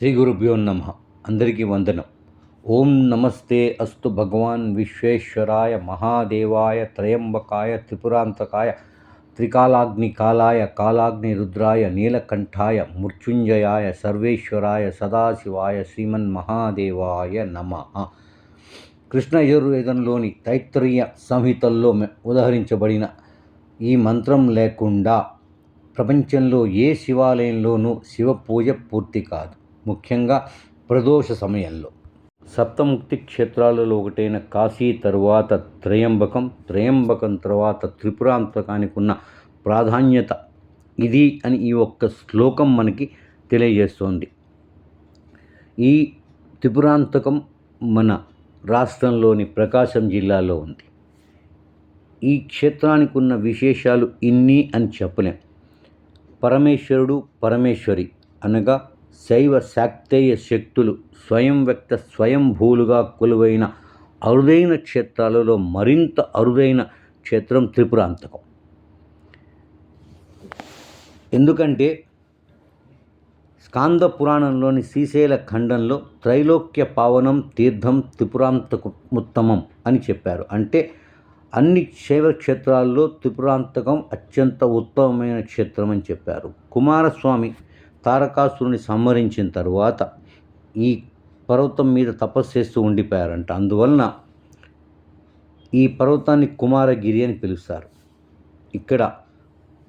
శ్రీ గురుభ్యో నమ. అందరికీ వందనం. ఓం నమస్తే అస్తు భగవాన్ విశ్వేశ్వరాయ మహాదేవాయ త్రయంబకాయ త్రిపురాంతకాయ త్రికాలాగ్ని కాలాయ కాలాగ్ని రుద్రాయ నీలకంఠాయ మృత్యుంజయాయ సర్వేశ్వరాయ సదాశివాయ శ్రీమన్ మహాదేవాయ నమ. కృష్ణ యజుర్వేదంలోని తైత్రీయ సంహితల్లో మె- ఉదహరించబడిన ఈ మంత్రం లేకుండా ప్రపంచంలో ఏ శివాలయంలోనూ శివ పూజ పూర్తి కాదు. ముఖ్యంగా ప్రదోష సమయంలో. సప్తముక్తి క్షేత్రాలలో ఒకటైన కాశీ తరువాత త్రయంబకం త్రయంబకం తర్వాత త్రిపురాంతకానికి ఉన్న ప్రాధాన్యత ఇది అని ఈ ఒక్క శ్లోకం మనకి తెలియజేస్తోంది. ఈ త్రిపురాంతకం మన రాష్ట్రంలోని ప్రకాశం జిల్లాలో ఉంది. ఈ క్షేత్రానికి ఉన్న విశేషాలు ఇన్ని అని చెప్పలేం. పరమేశ్వరుడు పరమేశ్వరి అనగా శైవ శాక్తేయ శక్తులు స్వయం వ్యక్త స్వయంభూలుగా కొలువైన అరుదైన క్షేత్రాలలో మరింత అరుదైన క్షేత్రం త్రిపురాంతకం ఎందుకంటే స్కాంద పురాణంలోని శ్రీశైల ఖండంలో త్రైలోక్య పావనం తీర్థం త్రిపురాంతకముత్తమం అని చెప్పారు. అంటే అన్ని శైవ క్షేత్రాల్లో త్రిపురాంతకం అత్యంత ఉత్తమమైన క్షేత్రం అని చెప్పారు. కుమారస్వామి తారకాసురుని సంహరించిన తరువాత ఈ పర్వతం మీద తపస్సు చేస్తూ ఉండిపోయారంట. అందువలన ఈ పర్వతాన్ని కుమారగిరి అని పిలుస్తారు. ఇక్కడ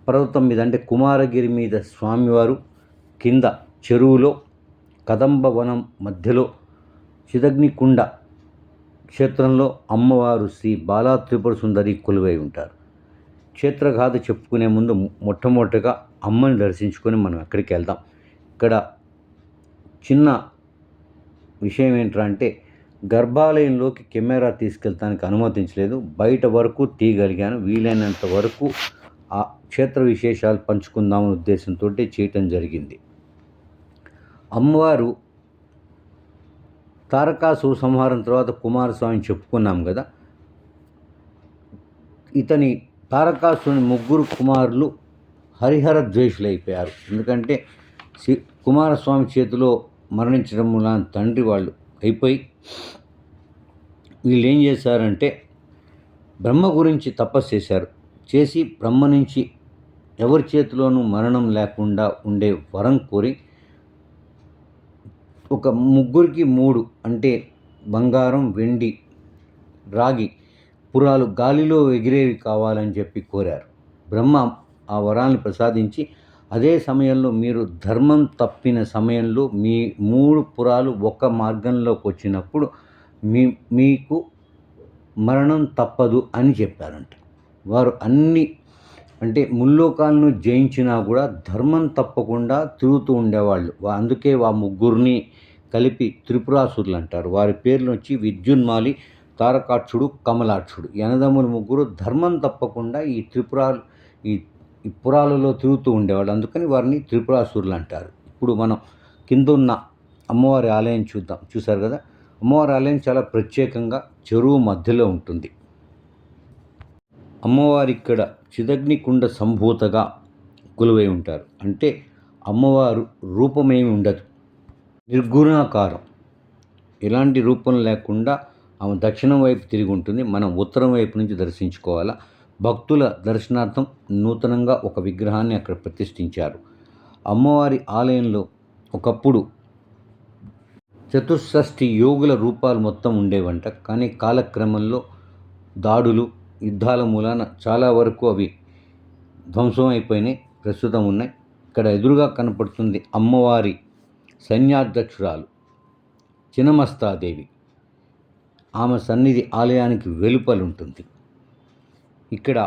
పర్వతం మీద అంటే కుమారగిరి మీద స్వామివారు కింద చెరువులో కదంబ వనం మధ్యలో చిదగ్నికుండ క్షేత్రంలో అమ్మవారు శ్రీ బాలా త్రిపుర సుందరి కొలువై ఉంటారు. క్షేత్రగాథ చెప్పుకునే ముందు మొట్టమొదటిగా అమ్మని దర్శించుకొని మనం ఎక్కడికి వెళ్దాం. ఇక్కడ చిన్న విషయం ఏంటంటే గర్భాలయంలోకి కెమెరా తీసుకెళ్తానికి అనుమతించలేదు. బయట వరకు తీయగలిగాను. వీలైనంత వరకు ఆ క్షేత్ర విశేషాలు పంచుకుందామనే ఉద్దేశంతో చేయటం జరిగింది. అమ్మవారు తారకాసుర సంహారం తర్వాత కుమారస్వామిని చెప్పుకున్నాం కదా. ఇతని తారకాసుని ముగ్గురు కుమారులు హరిహర ద్వేషులైపోయారు. ఎందుకంటే శ్రీ కుమారస్వామి చేతిలో మరణించడం వలన తండ్రి వాళ్ళు అయిపోయి వీళ్ళు ఏం చేశారంటే బ్రహ్మ గురించి తపస్సు చేశారు. చేసి బ్రహ్మ నుంచి ఎవరి చేతిలోనూ మరణం లేకుండా ఉండే వరం కోరి ఒక ముగ్గురికి మూడు అంటే బంగారం వెండి రాగి పురాలు గాలిలో ఎగిరేవి కావాలని చెప్పి కోరారు. బ్రహ్మ ఆ వరాన్ని ప్రసాదించి అదే సమయంలో మీరు ధర్మం తప్పిన సమయంలో మీ మూడు పురాలు ఒక మార్గంలోకి వచ్చినప్పుడు మీ మీకు మరణం తప్పదు అని చెప్పారంట. వారు అన్ని అంటే ముల్లోకాలను జయించినా కూడా ధర్మం తప్పకుండా తిరుగుతూ ఉండేవాళ్ళు. అందుకే ఆ ముగ్గురిని కలిపి త్రిపురాసురులు అంటారు. వారి పేర్లు వచ్చి విద్యున్మాలి తారకాక్షుడు కమలాక్షుడు. ఈ ముగ్గురు ధర్మం తప్పకుండా ఈ త్రిపురాలు ఈ ఈ పురాలలో తిరుగుతూ ఉండేవాళ్ళు. అందుకని వారిని త్రిపురాసురులు అంటారు. ఇప్పుడు మనం కింద ఉన్న అమ్మవారి ఆలయం చూద్దాం. చూసారు కదా? అమ్మవారి ఆలయం చాలా ప్రత్యేకంగా చెరువు మధ్యలో ఉంటుంది. అమ్మవారి ఇక్కడ చిదగ్నికుండ సంభూతగా కొలువై ఉంటారు. అంటే అమ్మవారు రూపమేమి ఉండదు. నిర్గుణాకారం. ఎలాంటి రూపం లేకుండా ఆమె దక్షిణం వైపు తిరిగి ఉంటుంది. మనం ఉత్తరం వైపు నుంచి దర్శించుకోవాలా? భక్తుల దర్శనార్థం నూతనంగా ఒక విగ్రహాన్ని అక్కడ ప్రతిష్ఠించారు. అమ్మవారి ఆలయంలో ఒకప్పుడు చతుషష్ఠి యోగుల రూపాలు మొత్తం ఉండేవంట. కానీ కాలక్రమంలో దాడులు యుద్ధాల మూలాన చాలా వరకు అవి ధ్వంసం అయిపోయినాయి ప్రస్తుతం ఉన్నాయి. ఇక్కడ ఎదురుగా కనపడుతుంది అమ్మవారి సైన్యాధ్యక్షురాలు చినమస్తాదేవి. ఆమె సన్నిధి ఆలయానికి వెలుపలు ఉంటుంది ఇక్కడ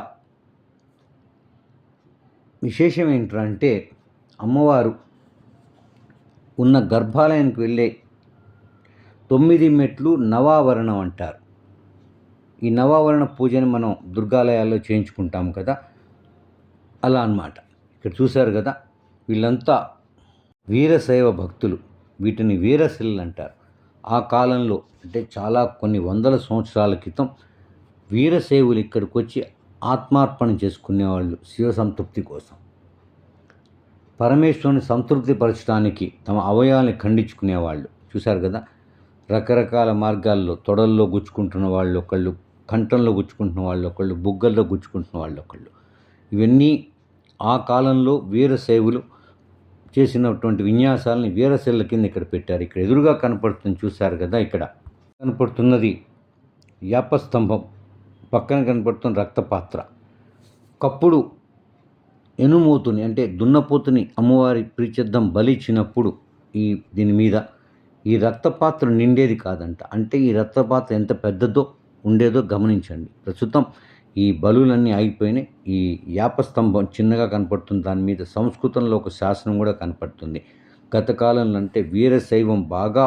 విశేషం ఏంటంటే అమ్మవారు ఉన్న గర్భాలయానికి వెళ్ళే తొమ్మిది మెట్లు నవావరణం అంటారు. ఈ నవావరణ పూజని మనం దుర్గాలయాల్లో చేయించుకుంటాం కదా అలా అన్నమాట. ఇక్కడ చూశారు కదా వీళ్ళంతా వీరశైవ భక్తులు. వీటిని వీరశిల్లు అంటారు. ఆ కాలంలో అంటే చాలా కొన్ని వందల సంవత్సరాల క్రితం వీరసేవులు ఇక్కడికి వచ్చి ఆత్మార్పణ చేసుకునేవాళ్ళు శివ సంతృప్తి కోసం. పరమేశ్వరుని సంతృప్తి పరచడానికి తమ అవయవాల్ని ఖండించుకునేవాళ్ళు. చూశారు కదా? రకరకాల మార్గాల్లో తొడల్లో గుచ్చుకుంటున్న వాళ్ళు ఒకళ్ళు కంఠంలో గుచ్చుకుంటున్న వాళ్ళు ఒకళ్ళు బుగ్గల్లో గుచ్చుకుంటున్న వాళ్ళు ఒకళ్ళు. ఇవన్నీ ఆ కాలంలో వీరసేవులు చేసినటువంటి విన్యాసాలని వీరశైల కింద ఇక్కడ పెట్టారు. ఇక్కడ ఎదురుగా కనపడుతుంది చూశారు కదా ఇక్కడ? కనపడుతున్నది యాపస్తంభం పక్కన కనపడుతున్న రక్తపాత్ర. ఒకప్పుడు ఎనుమూతుని అంటే దున్నపోతుని అమ్మవారి ప్రీచిద్దం బలిచ్చినప్పుడు ఈ దీని మీద ఈ రక్తపాత్ర నిండేది కాదంట. అంటే ఈ రక్తపాత్ర ఎంత పెద్దదో ఉండేదో గమనించండి. ప్రస్తుతం ఈ బలులన్నీ ఆగిపోయినాయి. ఈ యాపస్తంభం చిన్నగా కనపడుతుంది. దాని మీద సంస్కృతంలో ఒక శాసనం కూడా కనపడుతుంది. గతకాలంలో అంటే వీరశైవం బాగా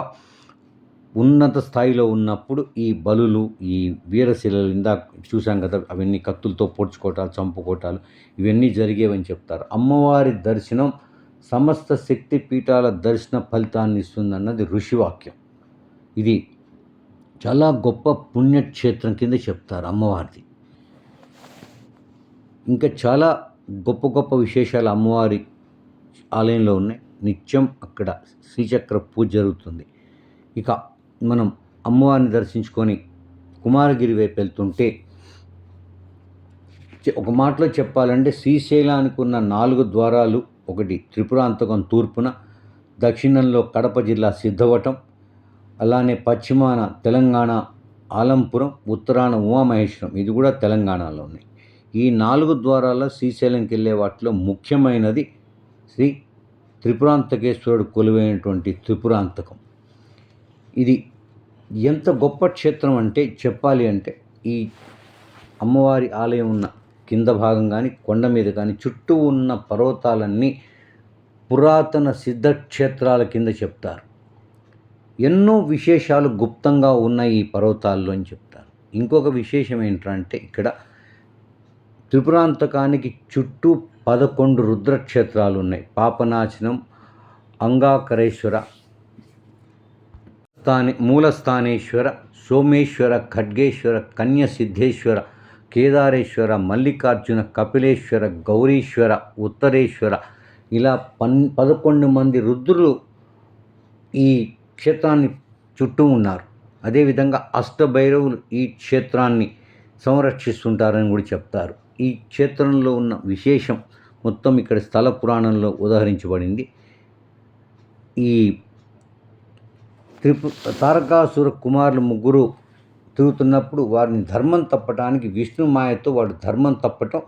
ఉన్నత స్థాయిలో ఉన్నప్పుడు ఈ బలులు ఈ వీరశిలలు ఇందాక చూశాం కదా అవన్నీ కత్తులతో పొడుచుకోవటాలు చంపుకోవటాలు ఇవన్నీ జరిగేవని చెప్తారు. అమ్మవారి దర్శనం సమస్త శక్తి పీఠాల దర్శన ఫలితాన్ని ఇస్తుందన్నది ఋషివాక్యం. ఇది చాలా గొప్ప పుణ్యక్షేత్రం కింద చెప్తారు అమ్మవారిది. ఇంకా చాలా గొప్ప గొప్ప విశేషాలు అమ్మవారి ఆలయంలో ఉన్నాయి. నిత్యం అక్కడ శ్రీచక్ర పూజ జరుగుతుంది. ఇక మనం అమ్మవారిని దర్శించుకొని కుమారగిరి వైపు వెళ్తుంటే ఒక మాటలో చెప్పాలంటే శ్రీశైలానికి ఉన్న నాలుగు ద్వారాలు ఒకటి త్రిపురాంతకం తూర్పున దక్షిణంలో కడప జిల్లా సిద్ధవటం అలానే పశ్చిమాన తెలంగాణ ఆలంపురం ఉత్తరాన ఉమామహేశ్వరం ఇది కూడా తెలంగాణలో ఉన్నాయి. ఈ నాలుగు ద్వారాల శ్రీశైలంకి వెళ్ళే వాటిలో ముఖ్యమైనది శ్రీ త్రిపురాంతకేశ్వరుడు కొలువైనటువంటి త్రిపురాంతకం. ఇది ఎంత గొప్ప క్షేత్రం అంటే చెప్పాలి అంటే ఈ అమ్మవారి ఆలయం ఉన్న కింద భాగం కానీ కొండ మీద కానీ చుట్టూ ఉన్న పర్వతాలన్నీ పురాతన సిద్ధక్షేత్రాల కింద చెప్తారు. ఎన్నో విశేషాలు గుప్తంగా ఉన్నాయి ఈ పర్వతాల్లో అని చెప్తారు. ఇంకొక విశేషం ఏంటంటే ఇక్కడ త్రిపురాంతకానికి చుట్టూ పదకొండు రుద్రక్షేత్రాలు ఉన్నాయి. పాపనాశనం అంగాకరేశ్వర మూలస్థాని మూలస్థానేశ్వర సోమేశ్వర ఖడ్గేశ్వర కన్యసిద్ధేశ్వర కేదారేశ్వర మల్లికార్జున కపిలేశ్వర గౌరీశ్వర ఉత్తరేశ్వర. ఇలా పన్ పదకొండు మంది రుద్రులు ఈ క్షేత్రాన్ని చుట్టూ ఉన్నారు. అదేవిధంగా అష్టభైరవులు ఈ క్షేత్రాన్ని సంరక్షిస్తుంటారని కూడా చెప్తారు. ఈ క్షేత్రంలో ఉన్న విశేషం మొత్తం ఇక్కడ స్థల పురాణంలో ఉదహరించబడింది. ఈ త్రిపు తారకాసుర కుమారులు ముగ్గురు తిరుగుతున్నప్పుడు వారిని ధర్మం తప్పటానికి విష్ణు మాయతో వాడు ధర్మం తప్పటం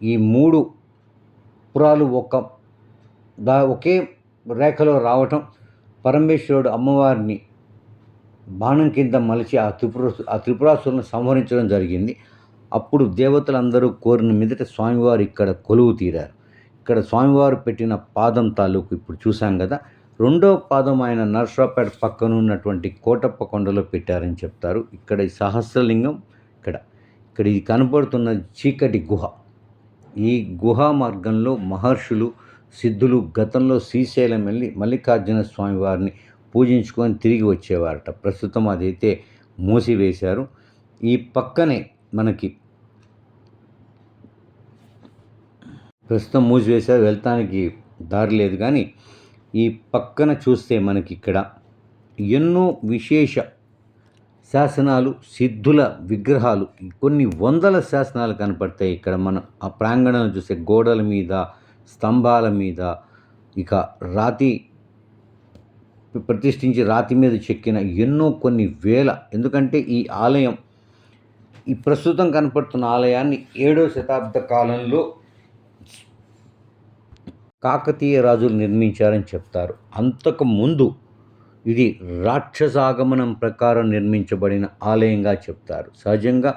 ఈ మూడు పురాలు ఒక దా ఒకే రేఖలో రావటం పరమేశ్వరుడు అమ్మవారిని బాణం కింద మలిచి ఆ త్రిపుర ఆ త్రిపురాసులను సంహరించడం జరిగింది. అప్పుడు దేవతలందరూ కోరిన మీదట స్వామివారు ఇక్కడ కొలువు తీరారు. ఇక్కడ స్వామివారు పెట్టిన పాదం తాలూకు ఇప్పుడు చూసాం కదా రెండో పాదం ఆయన నర్సరాపేట పక్కన ఉన్నటువంటి కోటప్ప కొండలో పెట్టారని చెప్తారు. ఇక్కడ ఈ సహస్రలింగం ఇక్కడ ఇక్కడ ఇది కనపడుతున్న చీకటి గుహ. ఈ గుహా మార్గంలో మహర్షులు సిద్ధులు గతంలో శ్రీశైలం వెళ్ళి మల్లికార్జున స్వామి వారిని పూజించుకొని తిరిగి వచ్చేవారట. ప్రస్తుతం అదైతే మూసివేశారు. ఈ పక్కనే మనకి ప్రస్తుతం మూసివేశారు. వెళ్తానికి దారి లేదు కానీ ఈ పక్కన చూస్తే మనకి ఇక్కడ ఎన్నో విశేష శాసనాలు సిద్ధుల విగ్రహాలు కొన్ని వందల శాసనాలు కనపడతాయి. ఇక్కడ మనం ఆ ప్రాంగణంలో చూస్తే గోడల మీద స్తంభాల మీద ఇక రాతి ప్రతిష్ఠించి రాతి మీద చెక్కిన ఎన్నో కొన్ని వేల ఎందుకంటే ఈ ఆలయం ఈ ప్రస్తుతం కనపడుతున్న ఆలయాన్ని ఏడో శతాబ్ద కాలంలో కాకతీయ రాజులు నిర్మించారని చెప్తారు. అంతకు ముందు ఇది రాక్షసాగమనం ప్రకారం నిర్మించబడిన ఆలయంగా చెప్తారు. సహజంగా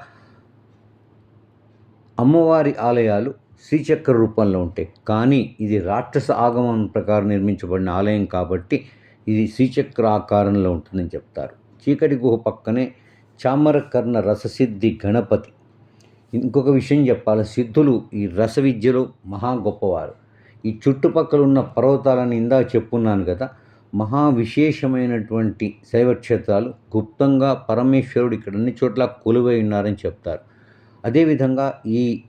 అమ్మవారి ఆలయాలు శ్రీచక్ర రూపంలో ఉంటాయి. కానీ ఇది రాక్షస ఆగమనం ప్రకారం నిర్మించబడిన ఆలయం కాబట్టి ఇది శ్రీచక్ర ఆకారంలో ఉంటుందని చెప్తారు. చీకటి గుహ పక్కనే చామరకర్ణ రససిద్ధి గణపతి. ఇంకొక విషయం చెప్పాలి. సిద్ధులు ఈ రస విద్యలో మహా గొప్పవారు. ఈ చుట్టుపక్కల ఉన్న పర్వతాలను ఇందాక చెప్పున్నాను కదా మహా విశేషమైనటువంటి శైవ క్షేత్రాలు గుప్తంగా పరమేశ్వరుడు ఇక్కడ అన్ని చోట్ల కొలువై ఉన్నారని చెప్తారు. అదేవిధంగా ఈ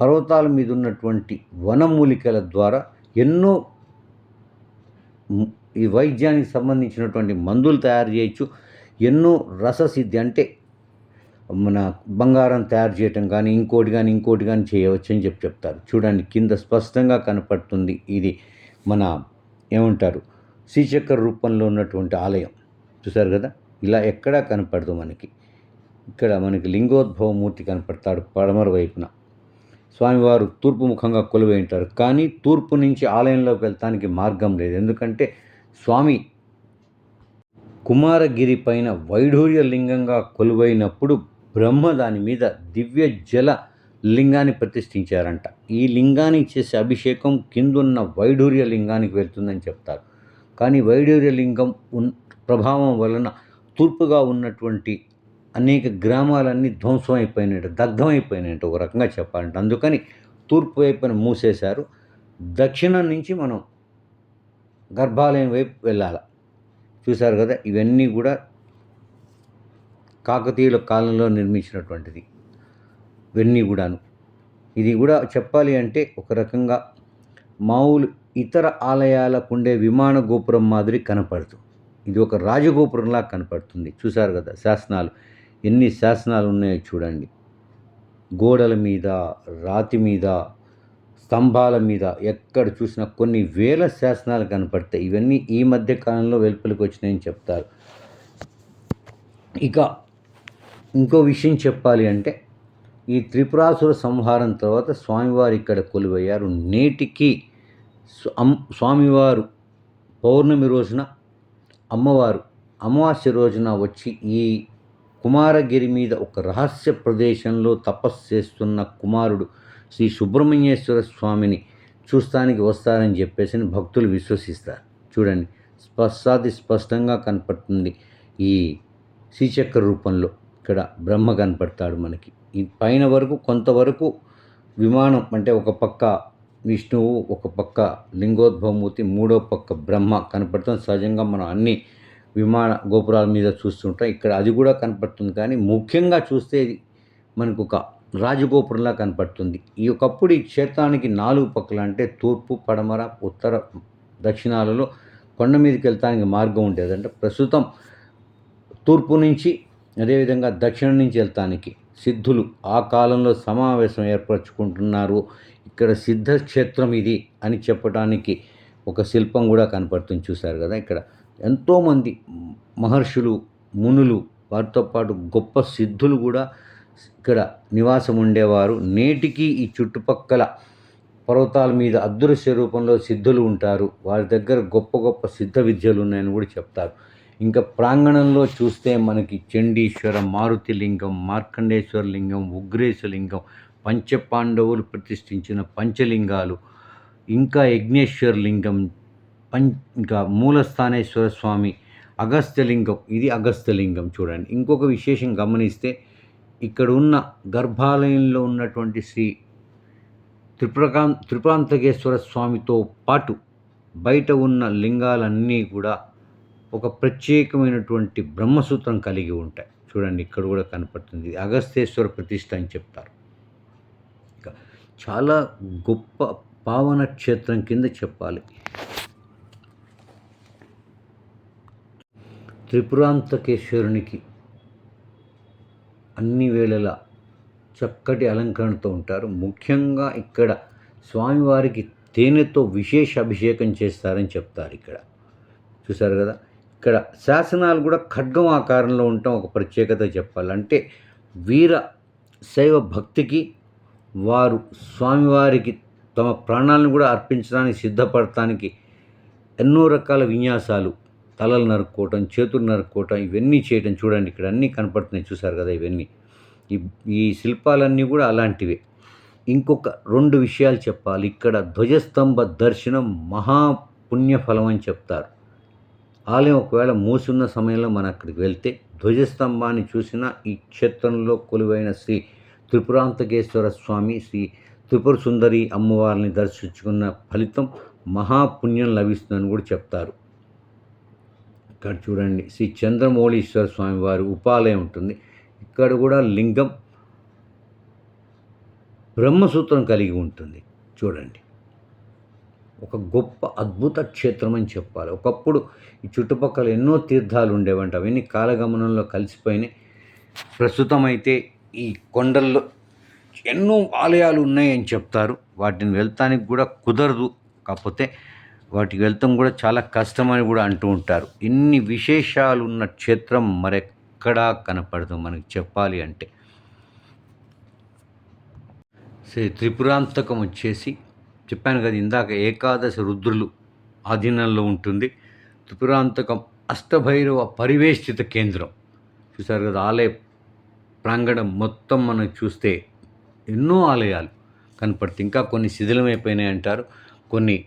పర్వతాల మీద ఉన్నటువంటి వనమూలికల ద్వారా ఎన్నో ఈ వైద్యానికి సంబంధించినటువంటి మందులు తయారు చేయొచ్చు ఎన్నో రససిద్ధి అంటే మన బంగారం తయారు చేయటం కానీ ఇంకోటి కానీ ఇంకోటి కానీ చేయవచ్చు అని చెప్పి చెప్తారు. చూడండి కింద స్పష్టంగా కనపడుతుంది ఇది మన ఏమంటారు? శ్రీచక్ర రూపంలో ఉన్నటువంటి ఆలయం. చూసారు కదా? ఇలా ఎక్కడా కనపడదు మనకి. ఇక్కడ మనకి లింగోద్భవ మూర్తి కనపడతాడు పడమర వైపున. స్వామివారు తూర్పు ముఖంగా కొలువై ఉంటారు. కానీ తూర్పు నుంచి ఆలయంలోకి వెళ్తానికి మార్గం లేదు. ఎందుకంటే స్వామి కుమారగిరి పైన వైఢూర్య లింగంగా కొలువైనప్పుడు బ్రహ్మ దాని మీద దివ్య జల లింగాన్ని ప్రతిష్ఠించారంట. ఈ లింగానికి చేసే అభిషేకం కిందున్న వైఢూర్య లింగానికి వెళ్తుందని చెప్తారు. కానీ వైఢూర్య లింగం ఉన్ ప్రభావం వలన తూర్పుగా ఉన్నటువంటి అనేక గ్రామాలన్నీ ధ్వంసం అయిపోయినట్టు దగ్ధమైపోయినట్టు ఒక రకంగా చెప్పాలంటే. అందుకని తూర్పు వైపున మూసేశారు. దక్షిణం నుంచి మనం గర్భాలయం వైపు వెళ్ళాలి. చూశారు కదా ఇవన్నీ కూడా కాకతీయుల కాలంలో నిర్మించినటువంటిది. ఇవన్నీ కూడాను ఇది కూడా చెప్పాలి అంటే ఒక రకంగా మామూలు ఇతర ఆలయాలకు ఉండే విమాన గోపురం మాదిరి కనపడుతుంది ఇది ఒక రాజగోపురంలా కనపడుతుంది. చూశారు కదా శాసనాలు. ఎన్ని శాసనాలు ఉన్నాయో చూడండి. గోడల మీద రాతి మీద స్తంభాల మీద ఎక్కడ చూసినా కొన్ని వేల శాసనాలు కనపడతాయి. ఇవన్నీ ఈ మధ్య కాలంలో వెలుపలికి వచ్చినాయని చెప్తారు. ఇక ఇంకో విషయం చెప్పాలి అంటే ఈ త్రిపురాసుర సంహారం తర్వాత స్వామివారు ఇక్కడ కొలువయ్యారు. నేటికి స్వామివారు పౌర్ణమి రోజున అమ్మవారు అమావాస్య రోజున వచ్చి ఈ కుమారగిరి మీద ఒక రహస్య ప్రదేశంలో తపస్సు చేస్తున్న కుమారుడు శ్రీ సుబ్రహ్మణ్యేశ్వర స్వామిని చూస్తానికి వస్తారని చెప్పేసి భక్తులు విశ్వసిస్తారు. చూడండి స్పష్టాది స్పష్టంగా కనపడుతుంది ఈ శ్రీచక్ర రూపంలో. ఇక్కడ బ్రహ్మ కనపడతాడు మనకి. ఈ పైన వరకు కొంతవరకు విమానం అంటే ఒక పక్క విష్ణువు ఒక పక్క లింగోద్భవమూర్తి మూడో పక్క బ్రహ్మ కనపడుతుంది సహజంగా మనం అన్ని విమాన గోపురాల మీద చూస్తుంటాం. ఇక్కడ అది కూడా కనపడుతుంది కానీ ముఖ్యంగా చూస్తే మనకు ఒక రాజగోపురంలా కనపడుతుంది. ఈ ఒకప్పుడు ఈ క్షేత్రానికి నాలుగు పక్కల అంటే తూర్పు పడమర ఉత్తర దక్షిణాలలో కొండ మీదకి వెళ్తానికి మార్గం ఉండేది అంటే ప్రస్తుతం తూర్పు నుంచి అదేవిధంగా దక్షిణం నుంచి వెళ్తానికి సిద్ధులు ఆ కాలంలో సమావేశం ఏర్పరచుకుంటున్నారు. ఇక్కడ సిద్ధక్షేత్రం ఇది అని చెప్పడానికి ఒక శిల్పం కూడా కనపడుతుంది చూశారు కదా ఇక్కడ. ఎంతోమంది మహర్షులు మునులు వారితో పాటు గొప్ప సిద్ధులు కూడా ఇక్కడ నివాసం ఉండేవారు. నేటికి ఈ చుట్టుపక్కల పర్వతాల మీద అదృశ్య రూపంలో సిద్ధులు ఉంటారు. వారి దగ్గర గొప్ప గొప్ప సిద్ధ విద్యలు ఉన్నాయని కూడా చెప్తారు. ఇంకా ప్రాంగణంలో చూస్తే మనకి చండీశ్వర మారుతి లింగం మార్కండేశ్వర లింగం ఉగ్రేశ్వర లింగం పంచపాండవులు ప్రతిష్ఠించిన పంచలింగాలు ఇంకా యజ్ఞేశ్వర లింగం పం ఇంకా మూలస్థానేశ్వర స్వామి అగస్త్యలింగం ఇది అగస్త్యలింగం చూడండి. ఇంకొక విశేషం గమనిస్తే ఇక్కడ ఉన్న గర్భాలయంలో ఉన్నటువంటి శ్రీ త్రిపురకాం త్రిపురాంతకేశ్వర స్వామితో పాటు బయట ఉన్న లింగాలన్నీ కూడా ప్రత్యేకమైనటువంటి బ్రహ్మసూత్రం కలిగి ఉంటాయి. చూడండి ఇక్కడ కూడా కనపడుతుంది. అగస్తేశ్వర ప్రతిష్ట అని చెప్తారు. చాలా గొప్ప పావన క్షేత్రం కింద చెప్పాలి. త్రిపురాంతకేశ్వరునికి అన్ని వేళలా చక్కటి అలంకరణతో ఉంటారు. ముఖ్యంగా ఇక్కడ స్వామివారికి తేనెతో విశేష అభిషేకం చేస్తారని చెప్తారు ఇక్కడ. చూసారు కదా? ఇక్కడ శాసనాలు కూడా ఖడ్గం ఆకారంలో ఉండటం ఒక ప్రత్యేకత చెప్పాలంటే వీర శైవ భక్తికి వారు స్వామివారికి తమ ప్రాణాలను కూడా అర్పించడానికి సిద్ధపడటానికి ఎన్నో రకాల విన్యాసాలు తలలు నరుక్కోవటం చేతులు నరుక్కోవటం ఇవన్నీ చేయటం చూడండి. ఇక్కడ అన్నీ కనపడుతున్నాయి చూసారు కదా ఇవన్నీ. ఈ ఈ శిల్పాలన్నీ కూడా అలాంటివే. ఇంకొక రెండు విషయాలు చెప్పాలి. ఇక్కడ ధ్వజస్తంభ దర్శనం మహాపుణ్యఫలం అని చెప్తారు. ఆలయం ఒకవేళ మూసున్న సమయంలో మనం అక్కడికి వెళ్తే ధ్వజస్తంభాన్ని చూసిన ఈ క్షేత్రంలో కొలువైన శ్రీ త్రిపురాంతకేశ్వర స్వామి శ్రీ త్రిపుర సుందరి అమ్మవారిని దర్శించుకున్న ఫలితం మహాపుణ్యం లభిస్తుందని కూడా చెప్తారు. ఇక్కడ చూడండి శ్రీ చంద్రమౌళీశ్వర స్వామి వారి ఉపాలయం ఉంటుంది. ఇక్కడ కూడా లింగం బ్రహ్మసూత్రం కలిగి ఉంటుంది. చూడండి. ఒక గొప్ప అద్భుత క్షేత్రం అని చెప్పాలి. ఒకప్పుడు ఈ చుట్టుపక్కల ఎన్నో తీర్థాలు ఉండేవంట. అవన్నీ కాలగమనంలో కలిసిపోయినాయి. ప్రస్తుతం అయితే ఈ కొండల్లో ఎన్నో ఆలయాలు ఉన్నాయని చెప్తారు. వాటిని వెళ్తానికి కూడా కుదరదు. కాకపోతే వాటికి వెళ్తాం కూడా చాలా కష్టమని కూడా అంటూ ఉంటారు. ఇన్ని విశేషాలు ఉన్న క్షేత్రం మరెక్కడా కనపడదు మనకి చెప్పాలి అంటే. శ్రీ త్రిపురాంతకం వచ్చేసి చెప్పాను కదా ఇందాక ఏకాదశ రుద్రులు ఆధీనంలో ఉంటుంది. త్రిపురాంతకం అష్టభైరవ పరివేష్టిత కేంద్రం. చూసారు కదా ఆలయ ప్రాంగణం మొత్తం మనం చూస్తే ఎన్నో ఆలయాలు కనపడితే ఇంకా కొన్ని శిథిలమైపోయినాయి అంటారు. కొన్ని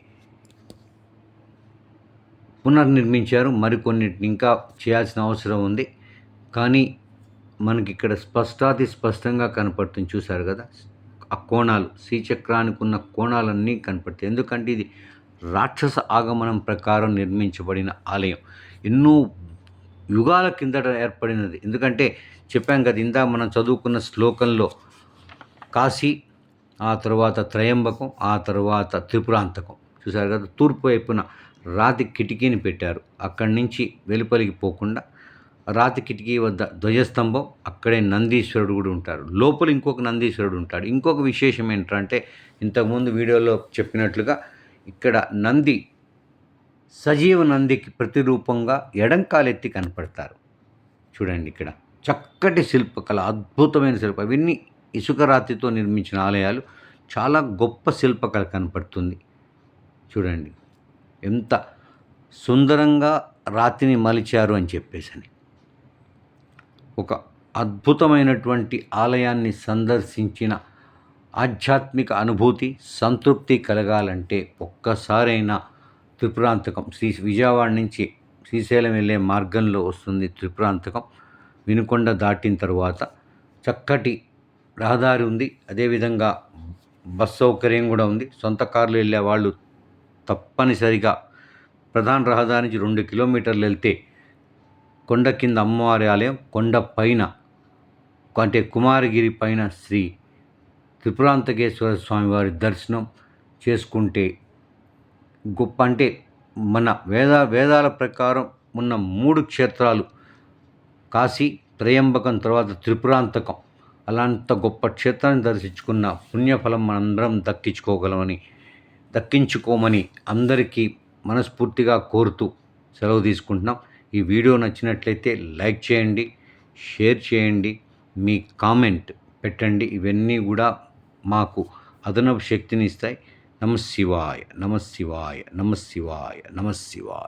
పునర్నిర్మించారు. మరికొన్నిటిని ఇంకా చేయాల్సిన అవసరం ఉంది. కానీ మనకి ఇక్కడ స్పష్టాతి స్పష్టంగా కనపడుతుంది. చూశారు కదా ఆ కోణాలు శ్రీచక్రానికి ఉన్న కోణాలన్నీ కనపడతాయి. ఎందుకంటే ఇది రాక్షస ఆగమనం ప్రకారం నిర్మించబడిన ఆలయం. ఎన్నో యుగాల కిందట ఏర్పడినది. ఎందుకంటే చెప్పాం కదా ఇందా మనం చదువుకున్న శ్లోకంలో కాశీ ఆ తర్వాత త్రయంబకం ఆ తర్వాత త్రిపురాంతకం. చూసారు కదా తూర్పు వైపున రాతి కిటికీని పెట్టారు. అక్కడి నుంచి వెలుపలికి పోకుండా రాతి కిటికీ వద్ద ధ్వజస్తంభం అక్కడే నందీశ్వరుడు కూడా ఉంటారు లోపల ఇంకొక నందీశ్వరుడు ఉంటాడు. ఇంకొక విశేషం ఏంటంటే ఇంతకుముందు వీడియోలో చెప్పినట్లుగా ఇక్కడ నంది సజీవ నందికి ప్రతిరూపంగా ఎడంకాలెత్తి కనపడతారు. చూడండి ఇక్కడ. చక్కటి శిల్పకళ అద్భుతమైన శిల్ప ఇవన్నీ ఇసుక రాతితో నిర్మించిన ఆలయాలు. చాలా గొప్ప శిల్పకళ కనపడుతుంది. చూడండి. ఎంత సుందరంగా రాతిని మలిచారు అని చెప్పేసి అని ఒక అద్భుతమైనటువంటి ఆలయాన్ని సందర్శించిన ఆధ్యాత్మిక అనుభూతి సంతృప్తి కలగాలంటే ఒక్కసారైనా త్రిపురాంతకం. శ్రీ విజయవాడ నుంచి శ్రీశైలం వెళ్ళే మార్గంలో వస్తుంది త్రిపురాంతకం. వినుకొండ దాటిన తర్వాత చక్కటి రహదారి ఉంది. అదేవిధంగా బస్ సౌకర్యం కూడా ఉంది. సొంత కార్లు వెళ్ళే వాళ్ళు తప్పనిసరిగా ప్రధాన రహదారి నుంచి రెండు కిలోమీటర్లు వెళ్తే కొండ కింద అమ్మవారి ఆలయం కొండ పైన అంటే కుమారగిరి పైన శ్రీ త్రిపురాంతకేశ్వర స్వామి వారి దర్శనం చేసుకుంటే గొప్ప అంటే మన వేద వేదాల ప్రకారం ఉన్న మూడు క్షేత్రాలు కాశీ త్రయంబకం తర్వాత త్రిపురాంతకం. అలాంత గొప్ప క్షేత్రాన్ని దర్శించుకున్న పుణ్యఫలం మనందరం దక్కించుకోగలమని దక్కించుకోమని అందరికీ మనస్ఫూర్తిగా కోరుతూ సెలవు తీసుకుంటున్నాం. ఈ వీడియో నచ్చినట్లయితే లైక్ చేయండి షేర్ చేయండి మీ కామెంట్ పెట్టండి. ఇవన్నీ కూడా మాకు అదనపు శక్తిని ఇస్తాయి. నమ శివాయ నమ శివాయ నమ శివాయ నమ శివాయ